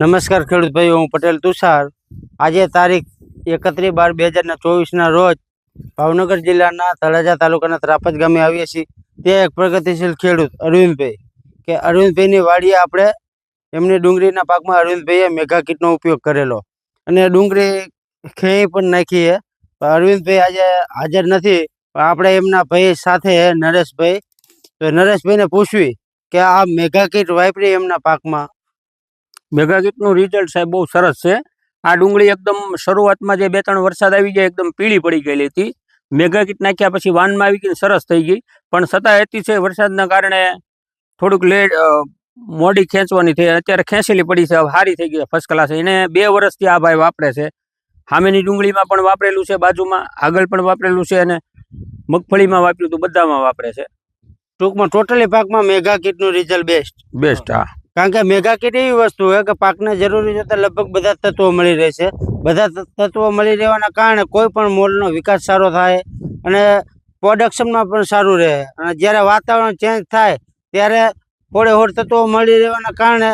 નમસ્કાર ખેડૂત ભાઈઓ, હું પટેલ તુષાર. આજે તારીખ એકત્રીસ બાર બે હજારના ચોવીસના રોજ ભાવનગર જિલ્લાના તળાજા તાલુકાના ત્રાપજ ગામે આવીએ છીએ. ત્યાં એક પ્રગતિશીલ ખેડૂત અરવિંદભાઈ કે અરવિંદભાઈની વાડીએ આપણે એમની ડુંગળીના પાકમાં અરવિંદભાઈએ મેગા કીટનો ઉપયોગ કરેલો. અને ડુંગળી ખેઈ પણ નાખી છે. અરવિંદભાઈ આજે હાજર નથી. પણ આપણે એમના ભાઈ સાથે નરેશભાઈ, તો નરેશભાઈને પૂછવી કે આ મેઘા કીટ વાપરી એમના પાકમાં? મેગાકીટનું રિઝલ્ટ સાહેબ બહુ સરસ છે. આ ડુંગળી એકદમ શરૂઆતમાં જે બે ત્રણ વરસાદ આવી ગયા એકદમ પીળી પડી ગયેલી હતી. મેઘાકીટ નાખ્યા પછી વાનમાં આવી ગઈ સરસ થઈ ગઈ. પણ છતાં અતિશય વરસાદના કારણે થોડુંક લેટ મોડી ખેંચવાની થઈ અત્યારે ખેંચેલી પડી છે સારી થઈ ગઈ ફર્સ્ટ ક્લાસ એને બે વર્ષથી આ ભાઈ વાપરે છે. સામેની ડુંગળીમાં પણ વાપરેલું છે બાજુમાં આગળ પણ વાપરેલું છે અને મગફળીમાં વાપર્યું હતું બધામાં વાપરે છે. ટૂંકમાં ટોટલી પાકમાં મેઘા કીટનું રિઝલ્ટ બેસ્ટ બેસ્ટ હા. કારણ કે મેગા કીટ એવી વસ્તુ છે કે પાકને જરૂરી જોતા લગભગ બધા તત્વો મળી રહે છે બધા તત્વો મળી રહેવાના કારણે કોઈ પણ મોલનો વિકાસ સારો થાય અને પ્રોડક્શનમાં પણ સારું રહે. અને જ્યારે વાતાવરણ ચેન્જ થાય ત્યારે હોળે હોળ તત્વો મળી રહેવાના કારણે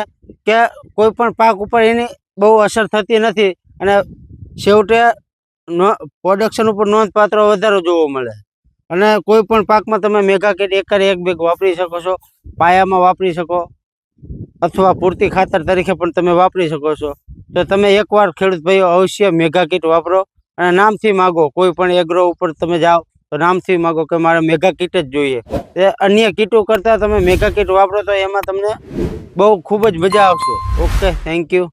કે કોઈ પણ પાક ઉપર એની બહુ અસર થતી નથી અને છેવટે પ્રોડક્શન ઉપર નોંધપાત્ર વધારો જોવા મળે. અને કોઈ પણ પાકમાં તમે મેગા કીટ એકર એક બેગ વાપરી શકો છો, પાયામાં વાપરી શકો. અથવા પૂરતી ખાતર તરીકે પણ તમે વાપરી શકો છો. તો તમે એકવાર ખેડૂત ભાઈઓ અવશ્ય મેગા કીટ વાપરો અને નામથી માગો, કોઈ પણ એગ્રો ઉપર તમે જાઓ તો નામથી માગો કે મારે મેગા કીટ જ જોઈએ. એ અન્ય કીટો કરતાં તમે મેગા કીટ વાપરો તો એમાં તમને બહુ ખૂબ જ મજા આવશે. Okay thank you